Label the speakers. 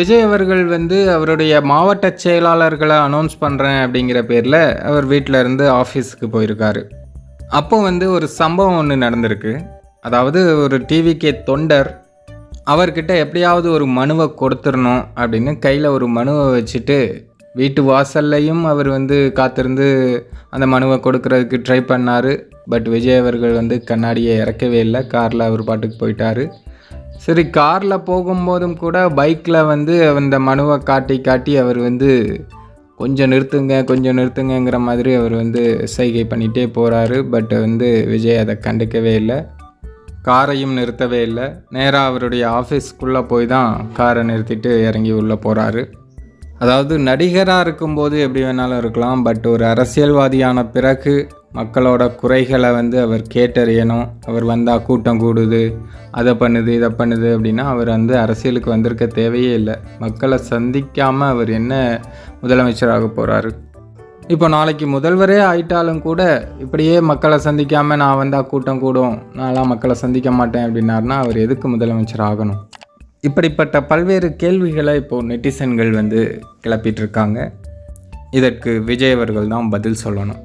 Speaker 1: விஜய் அவர்கள் வந்து அவருடைய மாவட்ட செயலாளர்களை அனௌன்ஸ் பண்ணுறேன் அப்படிங்கிற பேரில் அவர் வீட்டில் இருந்து ஆஃபீஸுக்கு போயிருக்காரு. அப்போ வந்து ஒரு சம்பவம் ஒன்று நடந்திருக்கு. அதாவது ஒரு டிவிகே தொண்டர் அவர்கிட்ட எப்படியாவது ஒரு மனுவை கொடுத்துடணும் அப்படின்னு கையில் ஒரு மனுவை வச்சுட்டு வீட்டு வாசல்லையும் அவர் வந்து காத்திருந்து அந்த மனுவை கொடுக்கறதுக்கு ட்ரை பண்ணார். பட் விஜய் அவர்கள் வந்து கண்ணாடியை இறக்கவே இல்லை. காரில் அவர் பாட்டுக்கு போயிட்டார். சரி காரில் போகும்போதும் கூட பைக்கில் வந்து அந்த மனுவை காட்டி காட்டி அவர் வந்து கொஞ்சம் நிறுத்துங்க கொஞ்சம் நிறுத்துங்கங்கிற மாதிரி அவர் வந்து சைகை பண்ணிகிட்டே போகிறாரு பட் வந்து விஜய் அதை கண்டுக்கவே இல்லை. காரையும் நிறுத்தவே இல்லை. நேராக அவருடைய ஆஃபீஸ்க்குள்ளே போய் தான் காரை நிறுத்திட்டு இறங்கி உள்ளே போகிறாரு அதாவது நடிகராக இருக்கும்போது எப்படி வேணாலும் இருக்கலாம். பட் ஒரு அரசியல்வாதியான பிறகு மக்களோட குறைகளை வந்து அவர் கேட்டறியணும். அவர் வந்தால் கூட்டம் கூடுது. அதை பண்ணுது இதை பண்ணுது அப்படின்னா அவர் வந்து அரசியலுக்கு வந்திருக்க தேவையே இல்லை. மக்களை சந்திக்காமல் அவர் என்ன முதலமைச்சராக போகிறாரு இப்போ நாளைக்கு முதல்வரே ஆயிட்டாலும் கூட இப்படியே மக்களை சந்திக்காமல் நான் வந்தால் கூட்டம் கூடும் நான்லாம் மக்களை சந்திக்க மாட்டேன் அப்படின்னாருனா அவர் எதுக்கு முதலமைச்சர் ஆகணும்? இப்படிப்பட்ட பல்வேறு கேள்விகளை இப்போது நெட்டிசன்கள் வந்து கிளப்பிட்டு இருக்காங்க. இதற்கு விஜய் அவர்கள் தான் பதில் சொல்லணும்.